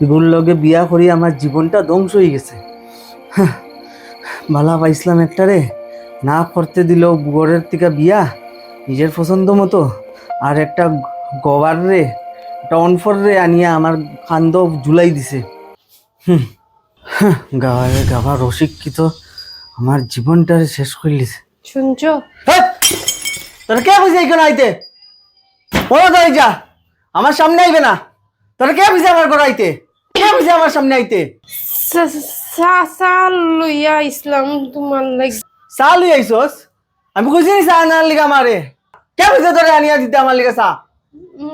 এগুলোর লগে বিয়া করি আমার জীবনটা ধ্বংস হয়ে গেছে। ভালা পাইছিলাম একটা রে। না করতে দিল গড়ের থেকে বিয়া নিজের পছন্দ মতো। আর একটা গবার রে একটা অনফর রে আনিয়া আমার কান্দ জুলাই দিছে। হুম, গাওয়ারে গাবার অশিক্ষিত আমার জীবনটা শেষ করে দিছে। শুনছো! তোর কে বুঝে এখানে আইতে? বড় যা আমার সামনে আইবে না। তোর কে বুঝে আমার ঘর আইতে? কে বুঝে আমার সামনে আইতে? লইয়া ইসলাম তোমার লাগ চা লই আইসস আমি কইছি নি চা আনার লিগা আমারে। কে বুঝে তোরে আনিয়া দিতে আমার লিগা চা?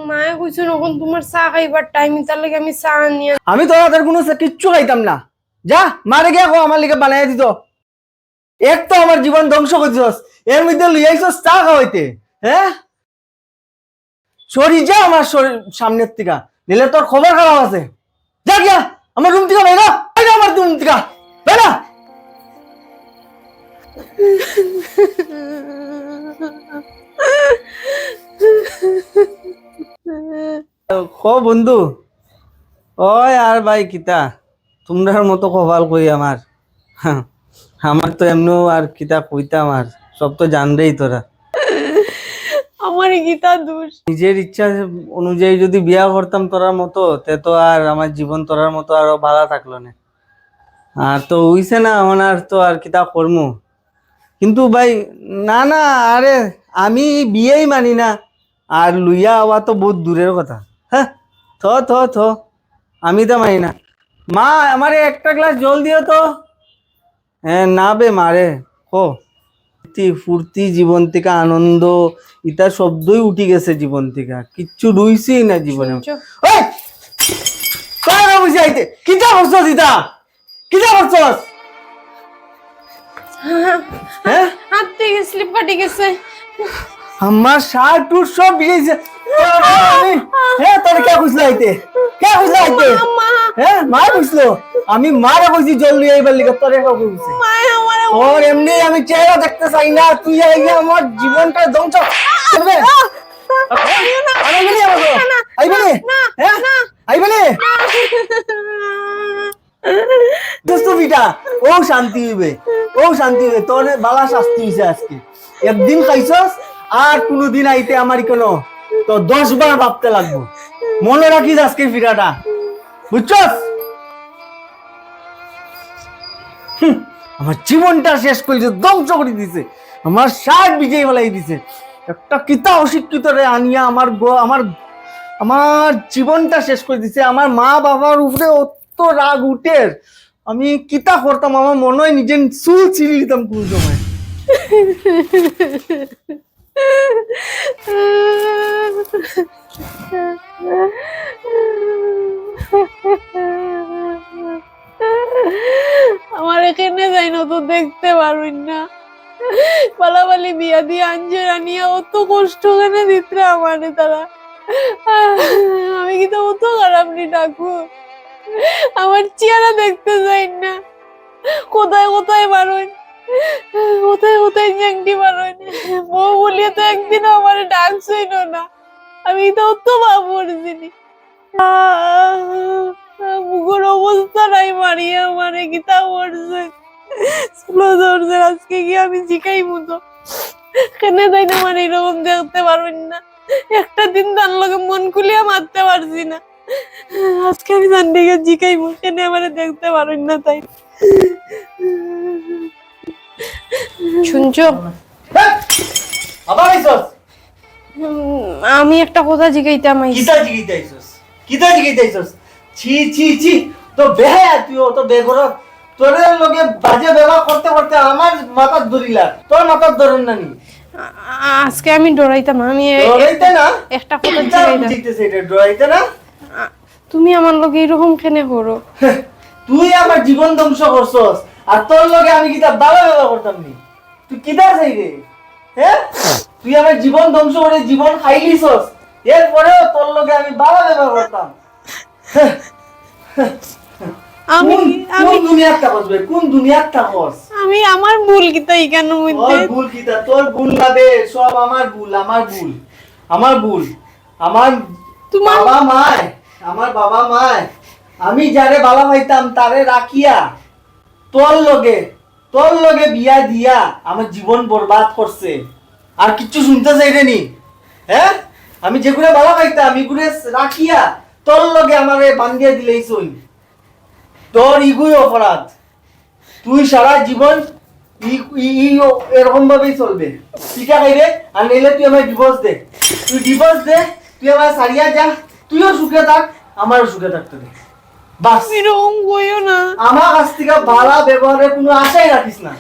মায়ে কইছো নখন তোমার চা খাইবার টাইম তার লাগে আমি চা নিয়ে আমি তোরা তোর কোনো কিচ্ছু খাইতাম না। যা মারে গিয়া কো আমার লিগা বানাই দিত। এক তো আমার জীবন ধ্বংস করছিস এর মধ্যে লই আইসস চা খাওয়াইতে হ্যাঁ? সরি, যা আমার সামনের থেকে। নিলে তোর খবর খারাপ আছে। যা গিয়া, আমার রুম থেকে বেরো বাইরে আমার রুম থেকে। বেরো ক বন্ধু। ওই আর ভাই কিতা? তোমরার মতো কপাল কই আমার? আমার তো এমনিও আর কিতা কইতাম আর সব তো জানরেই তোরা। আমার গীতা দোষ। নিজের ইচ্ছা অনুযায়ী যদি বিয়া করতাম তোরার মতো, তে তো আর আমার জীবন তোরার মতো আরও ভালো থাকল না। আর তো হইছে না আমার আর তো আর কিতা করমু। কিন্তু ভাই, না না, আরে, আমি বিয়েই মানি না। আর লুইয়া হওয়া তো বহুত দূরের কথা। হ্যাঁ থ থ থ, আমি তো মানি না। মা, আমারে একটা গ্লাস জল দিও তো। হ্যাঁ না বে, মারে ও ফুর্তি ফুর্তি জীবন থেকে আনন্দ ইটা শব্দই উঠি গেছে জীবন থেকে। কিচ্ছু রুইছি না জীবনে। কিটা করছস ইটা? কিটা করছস? হ্যাঁ? হাত থেকে স্লিপ কাটি গেছে। আমার শার্ট টুট সব ভিজেছে হ্যাঁ তোর কে বুঝলো আইতে? কে বুঝলো হ্যাঁ মা বুঝলো? আমি মারা কইছি জল নিয়ে আইবার লিগে তোরে ওর এমনি আমি চেহারা দেখতে চাই না তুই আইয়া আমার জীবনটা ধ্বংস। করবে আইবনি আমাকে আইবনি হ্যাঁ আইবনি দোস্ত বিটা ও শান্তি হইবে ও শান্তি হইবে তোর বালা শাস্তি হইছে আজকে। একদিন খাইছস আর কোনোদিন আইতে আমারই কোনো তো দশ বার ভাবতে লাগবো। মনে রাখিস আজকে ফিরাটা। বুঝছস? আমার জীবনটা শেষ করে দিছে ধ্বংস করে দিছে। আমার শার্ট বিজয়ী ফেলাই দিছে। একটা কিতা অশিক্ষিত রে আনিয়া আমার আমার আমার জীবনটা শেষ করে দিছে। আমার মা বাবার উপরে অত রাগ উঠে। আমি কিতা করতাম আমার মনে হয় নিজের চুল ছিঁড়ে দিতাম কোন সময়। আমার এখানে যাই না তো দেখতে পারবেন না। পালাপালি বিয়া দিয়ে আনছে রানিয়া অত কষ্ট কেন দিতে আমারে তারা? আমি কি তো অত খারাপ নি ডাকু আমার চেহারা দেখতে যাই না। কোথায় কোথায় বারণ কোথায় কোথায় জ্যাংটি বারণ বউ বলিয়ে তো একদিনও আমার ডাকছইল না। আমি তো অত ভাব করছিনি মুখের অবস্থা নাই মারিয়া মারে গীতা পড়ছে? স্লো ধরছে আজকে গিয়ে আমি জিকাই মতো কেনে তাই না মানে এরকম দেখতে পারবেন না। একটা দিন তার লগে মন খুলিয়া মারতে পারছি না। আজকে আমি তার দিকে জিকাইবো কেনে আমার দেখতে পারবেন না তাই। শুনছো? আবার আমি একটা কথা জিগাইতাম কিতা জিগিতে আইছস কিতা জিগিতে আইছস ছি ছি ছি তো বেহায়া তুই তো বেগরত তোর লগে বাজে ব্যবহার করতে করতে আমার মাথার ধরিলা। তোর মাথার ধরন না আজকে আমি ডরাইতাম আমি ডরাইতে না? একটা কথা জিগাইতাম। বুঝিতেছে এটা? ডরাইতে না? তুমি আমার লগে এরকম কেনে করো? তুই আমার জীবন ধ্বংস করছস আর তোর লগে আমি কিতা ভালো ব্যবহার করতাম নি? তুই কিতা চাই রে হ্যাঁ তুই আমার জীবন ধ্বংস করে জীবন খাইলিছস এরপরেও তোর লগে আমি বাবা ব্যবহার করতাম। আমি কোন আমি কোন দুনিয়ার কোন থাকস আমি আমার ভুল কিতা মধ্যে তোর ভুল কিতা তোর ভুল না সব আমার ভুল আমার ভুল আমার ভুল। আমার তোমার বাবা মায় আমার বাবা মায়। আমি যারে বালা পাইতাম তারে রাখিয়া তোর লগে তোর লগে বিয়া দিয়া আমার জীবন বরবাদ করছে। আর কিচ্ছু শুনতে চাইরে নি। হ্যাঁ? আমি যেগুলো বালা পাইতাম এগুলো রাখিয়া তোর লগে আমারে বান্ধিয়া দিলেই চই তোর ইগুই অপরাধ। তুই সারা জীবন এরকম ভাবেই চলবে। ঠিক আছে আর নইলে তুই আমার ডিভোর্স দে। তুই ডিভোর্স দে তুই আমার সারিয়া যা। তুইও সুখে থাক আমারও সুখে থাকতে দে। বাস। এরকম কইও না। আমার কাছ থেকে বালা ব্যবহারের কোনো আশাই রাখিস না।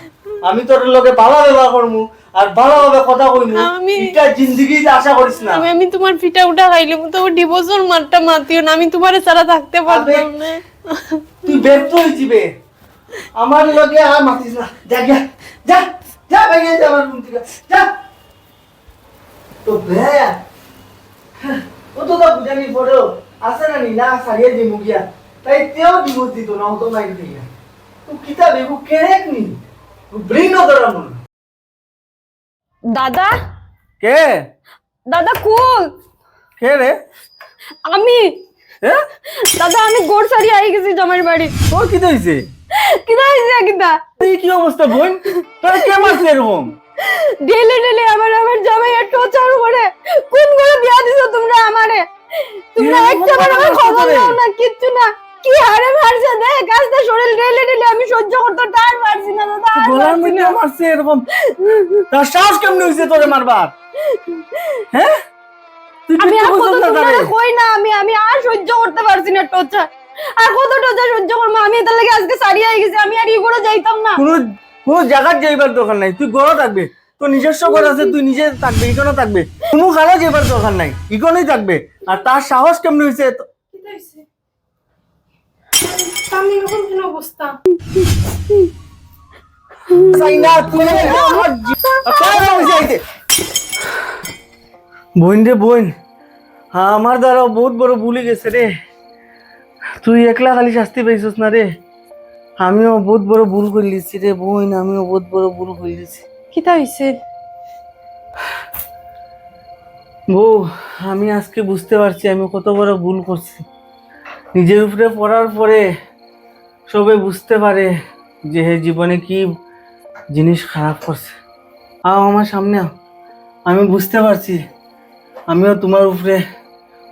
আমি তোর লগে বালা ব্যবহার করমু। আর ভালোভাবে কথা কইমু এটা জিন্দগিতে আশা করিস না। আমি আমি তোমার উঠা খাইলে তো ডিভোর্সর মারটা মাতিও না আমি তোমার ছাড়া থাকতে পারতাম না। তুই ব্যর্থ হয়েছিবে আমার লগে আর মাতিস না। যা যা যা বাইরে যা আমার রুম থেকে। যা। তো ও তো তো বুঝানি পড়ো আছে না নি? না সারিয়ে দিমু গিয়া। তাই তেও দিত না হতো নাই দিয়া তুই কিতা বেগু কেরেক নি? ব্রিং নদরা মন দাদা? কে? দাদা কুল? কে রে? আমি? দাদা আমি গোড় সারি আই গেছি জামাই বাড়ি। তোর কি হইছে? কিনা হয়েছে কিনা তুই কি অবস্থা বোন? তোর কে মারছে এরকম? ডেলে ডেলে আমার আমার জামাই আর টর্চার করে কোন করে বিয়া দিছো তোমরা আমারে? তোমরা এরকম একটা বার আমার খবর দাও না কিচ্ছু না। কি হারে মারছে? দেখ আস্তে শরীর ডেলে ডেলে আমি সহ্য করতে পারছি না দাদা গলার মধ্যে মারছে এরকম। তার সাহস কেমনে হইছে তোরে মারবার? হ্যাঁ? আমি আর কত তোমরা। কই না আমি আমি আর সহ্য করতে পারছি না টর্চার আর কত টর্চার সহ্য করব? আমি লাগে আজকে সারি গেছি আমি আর ই করে যাইতাম না। কোনো কোনো জায়গার যাইবার দরকার নাই। তুই গড় থাকবে। তোর নিজস্ব ঘর আছে তুই নিজে থাকবে ইকনো থাকবে। কোনো খানা যাইবার দরকার নাই ইকনোই থাকবে। আর তার সাহস কেমনে হইছে এরকম কেন অবস্থা? বোন রে বোন আমার দ্বারা বহুত বড় ভুলে গেছে রে। তুই একলা খালি শাস্তি পাইছিস না রে। আমিও বহুত বড় ভুল করলিছি রে বোন আমিও বহুত বড় ভুল করলিছি কিতা হইছে? বউ আমি আজকে বুঝতে পারছি আমি কত বড় ভুল করছি। নিজের উপরে পড়ার পরে সবে বুঝতে পারে যে হে জীবনে কি জিনিস খারাপ করছে। আও আমার সামনে আমি বুঝতে পারছি। আমিও তোমার উপরে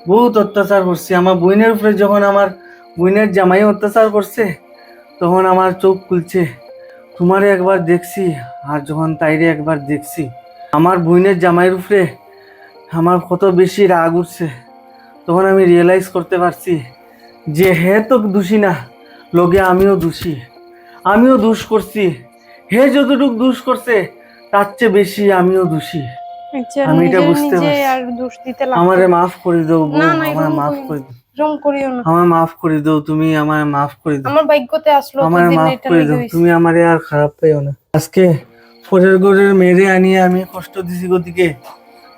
বহুত অত্যাচার করছি। আমার বোনের উপরে যখন আমার বোনের জামাই অত্যাচার করছে, তখন আমার চোখ খুলছে। তোমারে একবার দেখছি আর যখন তাইরে একবার দেখছি, আমার বোনের জামাইয়ের উপরে আমার কত বেশি রাগ উঠছে, তখন আমি রিয়েলাইজ করতে পারছি যে হে তো দোষী না লগে আমিও দোষী। আমিও দোষ করছি। হে যতটুক দোষ করছে তার চেয়ে বেশি আমিও দোষী। আচ্ছা আমি এটা বুঝতে পারছি। আমারে মাফ করে দাও আমার মাফ করে দাও। রং করিও না। আমার মাফ করে দাও তুমি আমার মাফ করে দাও। আমার ভাগ্যতে আসলো আমার মাফ করে দাও। তুমি আমারে আর খারাপ পাইও না। আজকে পরের ঘরের মেরে আনিয়ে আমি কষ্ট দিছি গতিকে।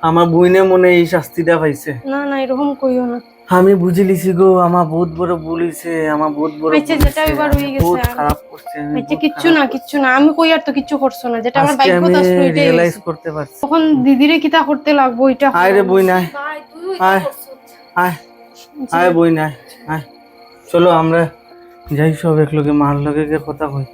আমার বইনে মনে এই শাস্তিটা পাইছে। না না এরকম কইও না। আমি বুঝে লিছি গো আমার বহুত বড় ভুল হইছে আমার বহুত বড় আচ্ছা, যেটা এবার হয়ে গেছে বহুত খারাপ করছি আচ্ছা কিচ্ছু না কিচ্ছু না আমি কই আর তো কিচ্ছু করছ না যেটা আমার ভাগ্যতে আসলো এটাই রিয়েলাইজ করতে পারছি। তখন দিদিরে কিতা করতে লাগবো এটা আয় রে বই নাই আয়। আয় আয় বই নাই আয়। চলো আমরা যাই সব এক লগে মার লগে গিয়ে কথা কই।